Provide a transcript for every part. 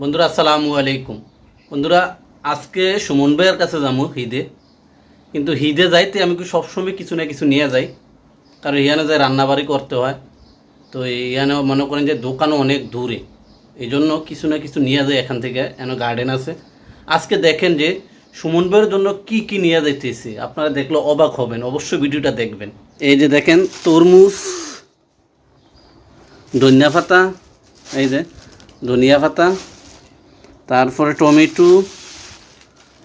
বন্ধুরা, আসসালামু আলাইকুম। বন্ধুরা, আজকে সুমন ভাইয়ের কাছে যাব হিদে কিন্তু হিদে যাইতে আমি সবসময় কিছু না কিছু নিয়ে যাই? কারণ এখানে যাই রান্নাবাড়ি করতে হয়, তো এখানে মনে করেন যে দোকানও অনেক দূরে। এই জন্য কিছু না কিছু নিয়ে যায় এখান থেকে, এন গার্ডেন আছে। আজকে দেখেন যে সুমন ভাইয়ের জন্য কি কি নিয়ে যাইতেছি। আপনারা দেখলে অবাক হবেন, অবশ্যই ভিডিওটা দেখবেন। এই যে দেখেন, তরমুজ, ধনিয়া পাতা, এই যে ধনিয়া পাতা তারপরে টমেটো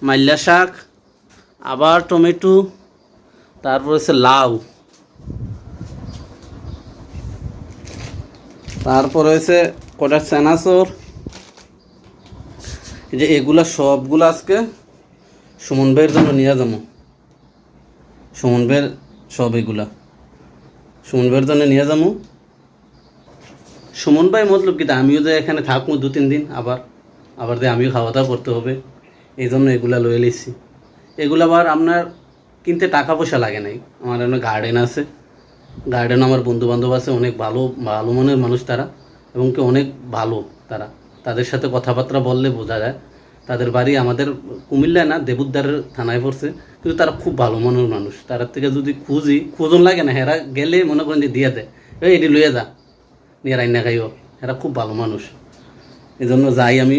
মাল্লা শাক, আবার টমেটো, তারপর হচ্ছে লাউ। তারপর হয়েছে কটা সেনাসর এই যে এগুলা সবগুলো আজকে সুমন ভাইয়ের জন্য নিয়ে যাব। সুমন ভাইয়ের সব এগুলা। সুমন ভাইয়ের জন্য নিয়ে যাব। সুমন ভাই মতলব কি, আমিও যে এখানে থাকব দু তিন দিন আবার। আবার দিয়ে আমিও খাওয়া দাওয়া করতে হবে। এই জন্য এগুলা লয়ে লিছি এগুলো আবার আপনার কিনতে টাকা পয়সা লাগে নাই। আমার এখানে গার্ডেন আছে। গার্ডেন আমার বন্ধু বান্ধব আছে, অনেক ভালো ভালো মনের মানুষ তারা, এবং কি অনেক ভালো তারা। তাদের সাথে কথাবার্তা বললে বোঝা যায়। তাদের বাড়ি আমাদের কুমিল্লায় না, দেবুদ্দারের থানায় পড়ছে। কিন্তু তারা খুব ভালো মনের মানুষ। তার থেকে যদি খুঁজি, খুঁজন লাগে না, হেরা গেলে মনে করেন যে দিয়ে দেয় এই, এটি লইয়ে যা। নিয়ে রান্না খাইও। এরা খুব ভালো মানুষ। এই জন্য যাই আমি